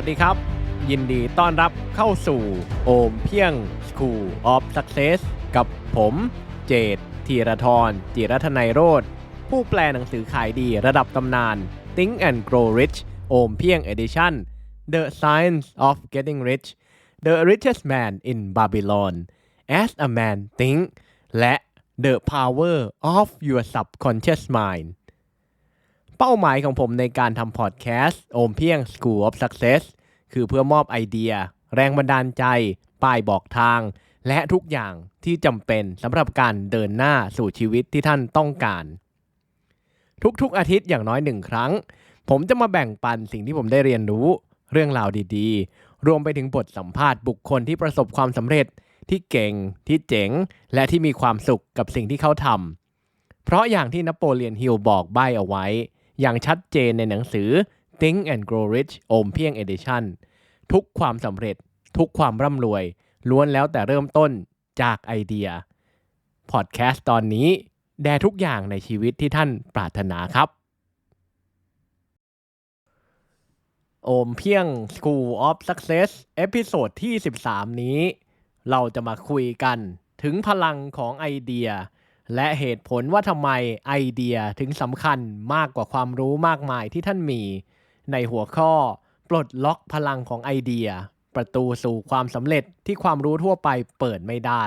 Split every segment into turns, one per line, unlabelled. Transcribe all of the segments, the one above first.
วัสดีครับ ยินดีต้อนรับเข้าสู่โอมเพียง School of Success กับผมเจตธีรทรจิรัทนัยโรธผู้แปลหนังสือขายดีระดับตำนาน Think and Grow Rich โอมเพียง Edition The Science of Getting Rich The Richest Man in Babylon As a Man Think และ The Power of Your Subconscious Mind เป้าหมายของผมในการทำพอดแคสต์โอมเพียง School of Success คือเพื่อมอบไอเดีย แรงบันดาลใจ ป้ายบอกทาง และทุกอย่างที่จำเป็นสำหรับการเดินหน้าสู่ชีวิตที่ท่านต้องการ ทุกๆอาทิตย์อย่างน้อยหนึ่งครั้ง ผมจะมาแบ่งปันสิ่งที่ผมได้เรียนรู้ เรื่องราวดีๆ รวมไปถึงบทสัมภาษณ์บุคคลที่ประสบความสำเร็จที่เก่ง ที่เจ๋ง และที่มีความสุขกับสิ่งที่เขาทำเพราะอย่างที่นโปเลียนฮิลบอกใบ้เอาไว้ อย่างชัดเจนในหนังสือ Think and Grow Rich โอมเพียง Edition ทุกความสำเร็จ ทุกความร่ำรวย ล้วนแล้วแต่เริ่มต้นจากไอเดีย พอดแคสต์ตอนนี้ แด่ทุกอย่างในชีวิตที่ท่านปรารถนาครับ โอมเพียง School of Success เอพิโซดที่ 13 นี้ เราจะมาคุยกันถึงพลังของไอเดีย และเหตุผลว่าทำไมไอเดียถึงสำคัญมากกว่าความรู้มากมายที่ท่านมี ในหัวข้อ ปลดล็อกพลังของไอเดีย ประตูสู่ความสำเร็จที่ความรู้ทั่วไปเปิดไม่ได้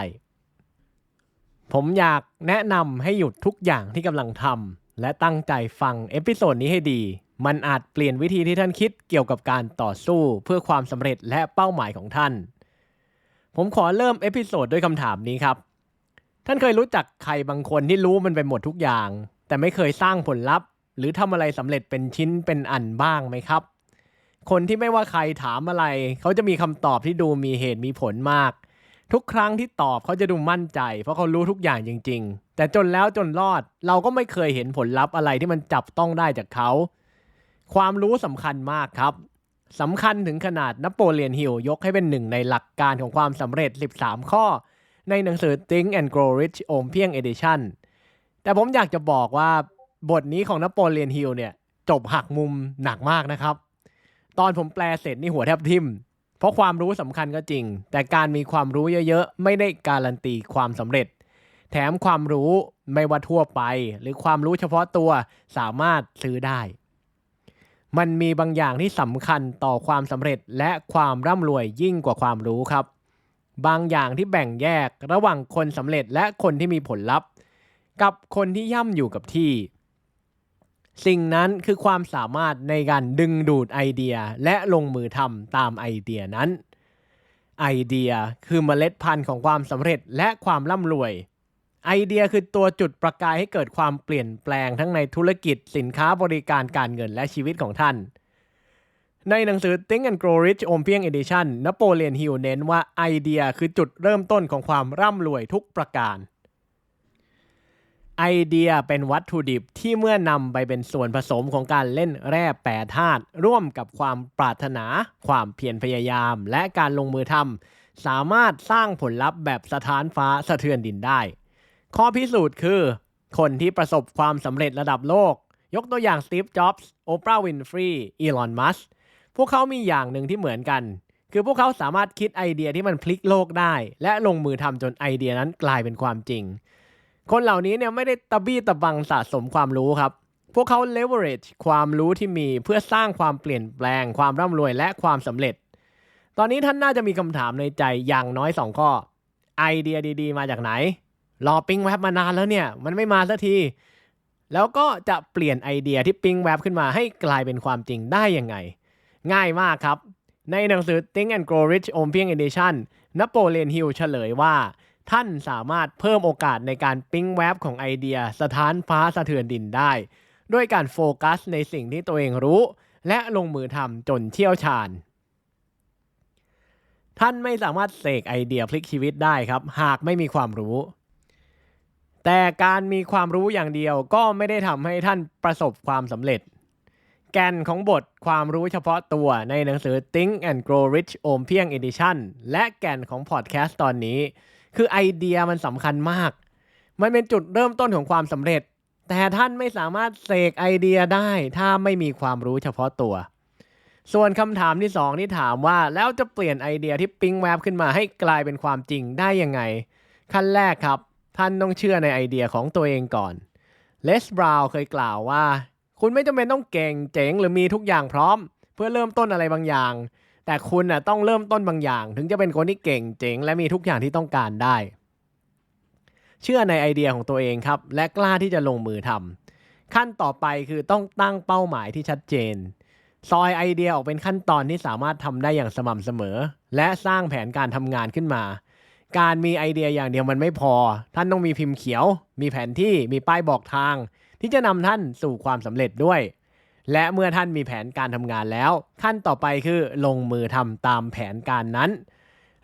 ผมอยากแนะนำให้หยุดทุกอย่างที่กำลังทำและตั้งใจฟังเอพิโซดนี้ให้ดี มันอาจเปลี่ยนวิธีที่ท่านคิดเกี่ยวกับการต่อสู้เพื่อความสำเร็จและเป้าหมายของท่าน ผมขอเริ่มเอพิโซดด้วยคำถามนี้ครับ ท่านเคยรู้จักใครบางคนที่รู้มันไปหมดทุกอย่าง แต่ไม่เคยสร้างผลลัพธ์ หรือทำอะไรสำเร็จเป็นชิ้นเป็นอันบ้างไหมครับ คนที่ไม่ว่าใครถามอะไร เขาจะมีคำตอบที่ดูมีเหตุมีผลมาก ทุกครั้งที่ตอบเขาจะดูมั่นใจ เพราะเขารู้ทุกอย่างจริง ๆ แต่จนแล้วจนรอดเราก็ไม่เคยเห็นผลลัพธ์อะไรที่มันจับต้องได้จากเขา ความรู้สำคัญมากครับสำคัญถึงขนาดนโปเลียนฮิลยกให้เป็นหนึ่งในหลักการของความสำเร็จ 13 ข้อ ในหนังสือ Think and Grow Rich โอมเพียง Edition แต่ผมอยากจะบอกว่าบทนี้ของนโปเลียนฮิลเนี่ยจบหักมุมหนักมากนะครับ ตอนผมแปลเสร็จนี่หัวแทบทิ่ม เพราะความรู้สำคัญก็จริง แต่การมีความรู้เยอะๆ ไม่ได้การันตีความสำเร็จ แถมความรู้ไม่ว่าทั่วไป หรือความรู้เฉพาะตัวสามารถซื้อได้ มันมีบางอย่างที่สำคัญต่อความสำเร็จและความร่ำรวยยิ่งกว่าความรู้ครับ บางอย่างที่แบ่งแยกระหว่างคนสำเร็จและคนที่มีผลลัพธ์ กับคนที่ย่ำอยู่กับที่ สิ่งนั้นคือความสามารถในการดึงดูดไอเดียและลงมือทำตามไอเดียนั้น ไอเดียคือเมล็ดพันธุ์ของความสำเร็จและความร่ำรวย ไอเดียคือตัวจุดประกายให้เกิดความเปลี่ยนแปลงทั้งในธุรกิจสินค้าบริการการเงินและชีวิตของท่าน ในหนังสือ Think and Grow Rich อมเพียง Edition นโปเลียนฮิลเน้นว่าไอเดียคือจุดเริ่มต้นของความร่ำรวยทุกประการ ไอเดียเป็นวัตถุดิบที่เมื่อนำไปเป็นส่วนผสมของการเล่นแร่แปรธาตุร่วมกับความปรารถนา ความเพียรพยายาม และการลงมือทำสามารถสร้างผลลัพธ์แบบสถานฟ้าสะเทือนดินได้ ข้อพิสูจน์คือ คนที่ประสบความสำเร็จระดับโลก ยกตัวอย่างสตีฟ จ็อบส์ โอปราห์ วินฟรีอีลอน มัสก์ พวกเขามีอย่างหนึ่งที่เหมือนกัน คือพวกเขาสามารถคิดไอเดียที่มันพลิกโลกได้ และลงมือทำจนไอเดียนั้นกลายเป็นความจริง คนเหล่านี้เนี่ยไม่ได้ตะบี้ตะบังสะสมความรู้ครับ พวกเขา leverage ความรู้ที่มีเพื่อสร้างความเปลี่ยนแปลง ความร่ำรวยและความสำเร็จ ตอนนี้ท่านน่าจะมีคำถามในใจอย่างน้อยสองข้อ ไอเดียดี ๆ มาจากไหน รอปิ้งแว็บมานานแล้วเนี่ย มันไม่มาสักทีแล้วก็จะเปลี่ยนไอเดียที่ปิ้งแว็บขึ้นมาให้กลายเป็นความจริงได้ยังไง ง่ายมากครับ ในหนังสือ Think and Grow Rich อมเพียง Edition นโปเลียนฮิลเฉลยว่าท่านสามารถเพิ่มโอกาสในการปิ้งแว็บของไอเดียสถานฟ้าสะเทือนดินได้ ด้วยการโฟกัสในสิ่งที่ตัวเองรู้ และลงมือทำจนเชี่ยวชาญ ท่านไม่สามารถเสกไอเดียพลิกชีวิตได้ครับ หากไม่มีความรู้ แต่การมีความรู้อย่างเดียวก็ไม่ได้ทำให้ท่านประสบความสำเร็จ แกนของบทความรู้เฉพาะตัวในหนังสือ Think and Grow Rich โอมเพียง Edition และแกนของพอดแคสต์ตอนนี้ คือไอเดียมันสำคัญมาก มันเป็นจุดเริ่มต้นของความสำเร็จ แต่ท่านไม่สามารถเสกไอเดียได้ถ้าไม่มีความรู้เฉพาะตัว ส่วนคำถามที่สองที่ถามว่าแล้วจะเปลี่ยนไอเดียที่ปิ๊งแวบขึ้นมาให้กลายเป็นความจริงได้ยังไง ขั้นแรกครับ ท่านต้องเชื่อในไอเดียของตัวเองก่อนเลสบราวน์เคยกล่าวว่า คุณไม่จำเป็นต้องเก่งเจ๋งหรือมีทุกอย่างพร้อม เพื่อเริ่มต้นอะไรบางอย่าง แต่คุณน่ะต้องเริ่มต้นบางอย่าง ถึงจะเป็นคนที่เก่งเจ๋ง และมีทุกอย่างที่ต้องการได้ เชื่อในไอเดียของตัวเองครับ และกล้าที่จะลงมือทำขั้นต่อไปคือต้องตั้งเป้าหมายที่ชัดเจนซอยไอเดียออกเป็นขั้นตอนที่สามารถทำได้อย่างสม่ำเสมอ และสร้างแผนการทำงานขึ้นมา การมีไอเดียอย่างเดียวมันไม่พอ ท่านต้องมีพิมพ์เขียว มีแผนที่มีป้ายบอกทาง ที่จะนำท่านสู่ความสำเร็จด้วย และเมื่อท่านมีแผนการทำงานแล้ว ขั้นต่อไปคือลงมือทำตามแผนการนั้น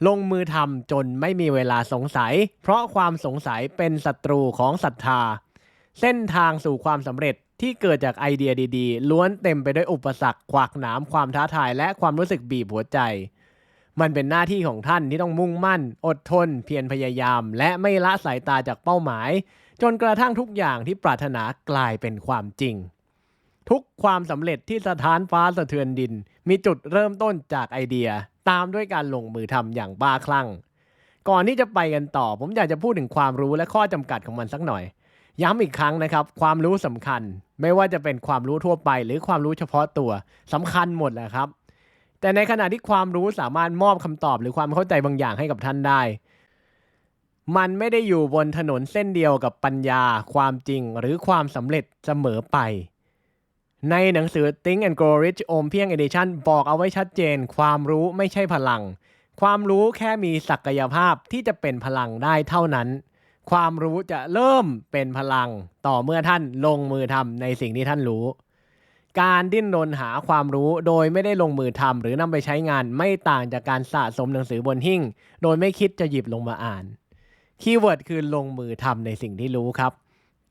ลงมือทำจนไม่มีเวลาสงสัย เพราะความสงสัยเป็นศัตรูของศรัทธา เส้นทางสู่ความสำเร็จที่เกิดจากไอเดียดีๆ ล้วนเต็มไปด้วยอุปสรรคขวากหนามความท้าทายและความรู้สึกบีบหัวใจ มันเป็นหน้าที่ของท่านที่ต้องมุ่งมั่น อดทน เพียรพยายาม และไม่ละสายตาจากเป้าหมาย จนกระทั่งทุกอย่างที่ปรารถนากลายเป็นความจริง ทุกความสำเร็จที่สะท้านฟ้าสะเทือนดิน มีจุดเริ่มต้นจากไอเดียตามด้วยการลงมือทำอย่างบ้าคลั่ง ก่อนที่จะไปกันต่อ ผมอยากจะพูดถึงความรู้และข้อจำกัดของมันสักหน่อย ย้ำอีกครั้งนะครับ ความรู้สำคัญ ไม่ว่าจะเป็นความรู้ทั่วไป หรือความรู้เฉพาะตัวสำคัญหมดแหละครับ แต่ในขณะที่ความรู้สามารถมอบคำตอบหรือความเข้าใจบางอย่างให้กับท่านได้ มันไม่ได้อยู่บนถนนเส้นเดียวกับปัญญาความจริงหรือความสำเร็จเสมอไป ในหนังสือ Think and Grow Rich โอมเพียง Edition บอกเอาไว้ชัดเจน ความรู้ไม่ใช่พลัง ความรู้แค่มีศักยภาพที่จะเป็นพลังได้เท่านั้น ความรู้จะเริ่มเป็นพลังต่อเมื่อท่านลงมือทำในสิ่งที่ท่านรู้ การดิ้นรนหาความรู้โดยไม่ได้ลงมือทำหรือนำไปใช้งานไม่ต่างจากการสะสมหนังสือบนหิ้ง โดยไม่คิดจะหยิบลงมาอ่าน คีย์เวิร์ดคือลงมือทำในสิ่งที่รู้ครับ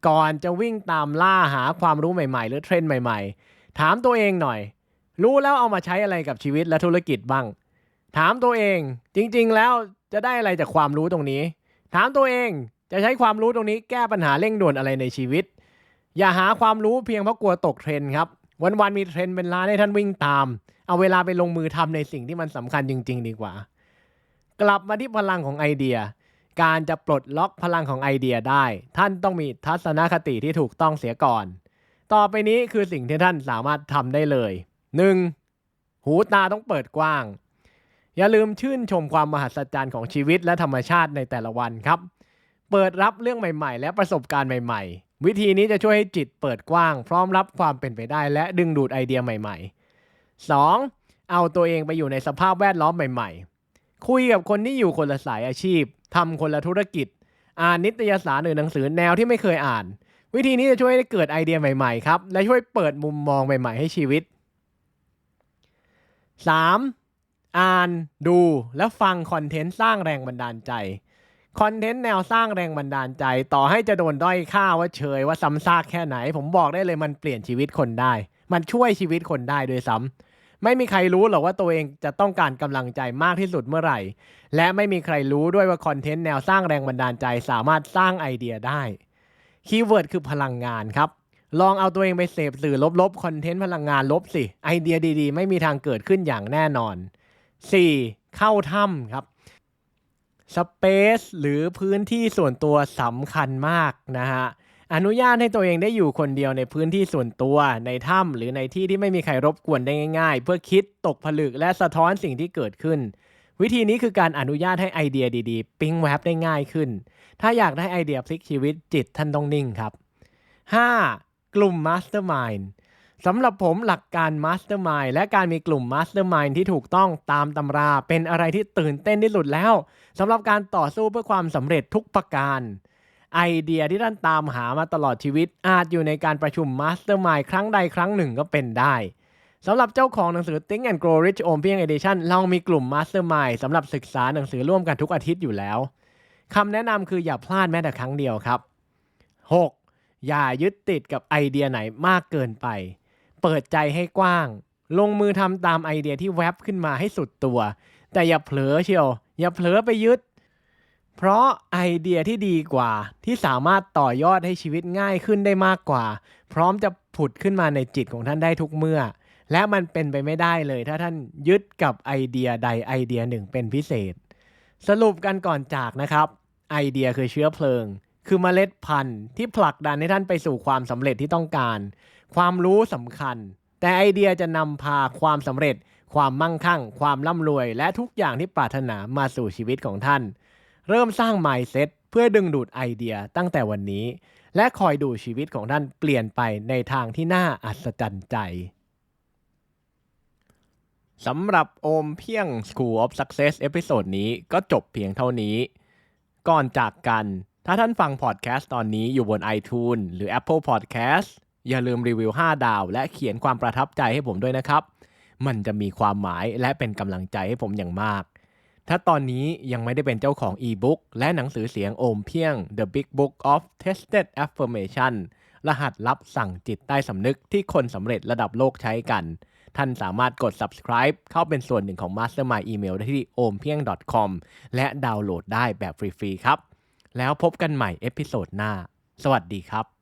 ก่อนจะวิ่งตามล่าหาความรู้ใหม่ๆ หรือเทรนด์ใหม่ๆ ถามตัวเองหน่อย รู้แล้วเอามาใช้อะไรกับชีวิตและธุรกิจบ้าง ถามตัวเองจริงๆแล้วจะได้อะไรจากความรู้ตรงนี้ ถามตัวเองจะใช้ความรู้ตรงนี้แก้ปัญหาเร่งด่วนอะไรในชีวิต อย่าหาความรู้เพียงเพราะกลัวตกเทรนด์ครับวันๆมีเทรนด์เป็นล้านให้ท่านวิ่งตาม เอาเวลาไปลงมือทำในสิ่งที่มันสำคัญจริง ๆ ดีกว่า กลับมาที่พลังของไอเดีย การจะปลดล็อกพลังของไอเดียได้ ท่านต้องมีทัศนคติที่ถูกต้องเสียก่อน ต่อไปนี้คือสิ่งที่ท่านสามารถทำได้เลย 1. หูตาต้องเปิดกว้าง อย่าลืมชื่นชมความมหัศจรรย์ของชีวิตและธรรมชาติในแต่ละวันครับ เปิดรับเรื่องใหม่ ๆ และประสบการณ์ใหม่ ๆ วิธีนี้จะช่วยให้จิตเปิดกว้าง พร้อมรับความเป็นไปได้ และดึงดูดไอเดียใหม่ ๆ 2. เอาตัวเองไปอยู่ในสภาพแวดล้อมใหม่ ๆ คุยกับคนที่อยู่คนละสายอาชีพทำคนละธุรกิจ อ่านนิตยสารหรือหนังสือแนวที่ไม่เคยอ่าน วิธีนี้จะช่วยให้เกิดไอเดียใหม่ๆครับ และช่วยเปิดมุมมองใหม่ ๆ ให้ชีวิต 3. อ่านดูและฟังคอนเทนต์สร้างแรงบันดาลใจคอนเทนต์แนวสร้างแรงบันดาลใจ ต่อให้จะโดนด้อยค่าว่าเชยว่าซ้ำซากแค่ไหน ผมบอกได้เลยมันเปลี่ยนชีวิตคนได้ มันช่วยชีวิตคนได้ด้วยซ้ำ ไม่มีใครรู้หรอกว่าตัวเองจะต้องการกำลังใจมากที่สุดเมื่อไหร่ และไม่มีใครรู้ด้วยว่าคอนเทนต์แนวสร้างแรงบันดาลใจสามารถสร้างไอเดียได้คีย์เวิร์ดคือพลังงานครับ ลองเอาตัวเองไปเสพสื่อลบๆคอนเทนต์พลังงานลบสิ ไอเดียดีๆ ไม่มีทางเกิดขึ้นอย่างแน่นอน 4. เข้าถ้ำครับสเปซหรือพื้นที่ส่วนตัวสำคัญมากนะฮะ อนุญาตให้ตัวเองได้อยู่คนเดียวในพื้นที่ส่วนตัว ในถ้ำหรือในที่ที่ไม่มีใครรบกวนได้ง่าย ๆ เพื่อคิดตกผลึกและสะท้อนสิ่งที่เกิดขึ้น วิธีนี้คือการอนุญาตให้ไอเดียดีๆ ปิ๊งแวบได้ง่ายขึ้น ถ้าอยากได้ไอเดียพลิกชีวิตจิตท่านต้องนิ่งครับ 5. กลุ่ม Mastermind สำหรับผมหลักการ Mastermind และการมีกลุ่ม Mastermind ที่ถูกต้องตามตำราเป็นอะไรที่ตื่นเต้นที่สุดแล้วสำหรับการต่อสู้เพื่อความสำเร็จทุกประการ ไอเดียที่ท่านตามหามาตลอดชีวิต อาจอยู่ในการประชุม Mastermind ครั้งใดครั้งหนึ่งก็เป็นได้สำหรับเจ้าของหนังสือ Think and Grow Rich โอมเพียง Edition เรามีกลุ่ม Mastermind สำหรับศึกษาหนังสือร่วมกันทุกอาทิตย์อยู่แล้วคำแนะนำคืออย่าพลาดแม้แต่ครั้งเดียวครับ 6. อย่ายึดติดกับไอเดียไหนมากเกินไป เปิดใจให้กว้าง ลงมือทำตามไอเดียที่แวบขึ้นมาให้สุดตัว แต่อย่าเผลอเชียว อย่าเผลอไปยึด เพราะไอเดียที่ดีกว่า ที่สามารถต่อยอดให้ชีวิตง่ายขึ้นได้มากกว่า พร้อมจะผุดขึ้นมาในจิตของท่านได้ทุกเมื่อ และมันเป็นไปไม่ได้เลย ถ้าท่านยึดกับไอเดียใดไอเดียหนึ่งเป็นพิเศษ สรุปกันก่อนจากนะครับ ไอเดียคือเชื้อเพลิง คือเมล็ดพันธุ์ที่ผลักดันให้ท่านไปสู่ความสำเร็จที่ต้องการ ความรู้สำคัญ แต่ไอเดียจะนำพาความสำเร็จ ความมั่งคั่ง ความร่ำรวย และทุกอย่างที่ปรารถนามาสู่ชีวิตของท่าน เริ่มสร้าง mindset เพื่อดึงดูดไอเดียตั้งแต่วันนี้ และคอยดูชีวิตของท่านเปลี่ยนไปในทางที่น่าอัศจรรย์ใจสำหรับโอมเพียง School of Success เอพิโซดนี้ก็จบเพียงเท่านี้ ก่อนจากกัน ถ้าท่านฟังพอดแคสต์ตอนนี้อยู่บน iTunes หรือ Apple Podcast อย่าลืมรีวิว 5 ดาว และเขียนความประทับใจให้ผมด้วยนะครับ มันจะมีความหมายและเป็นกำลังใจให้ผมอย่างมาก ถ้าตอนนี้ยังไม่ได้เป็นเจ้าของอีบุ๊กและหนังสือเสียงโอมเพียง The Big Book of Tested Affirmation รหัสลับสั่งจิตใต้สำนึกที่คนสำเร็จระดับโลกใช้กัน ท่านสามารถกด subscribe เข้าเป็นส่วนหนึ่งของ Mastermind Email ได้ที่ ompieng.com และดาวน์โหลดได้แบบฟรีๆครับ แล้วพบกันใหม่เอพิโซดหน้า สวัสดีครับ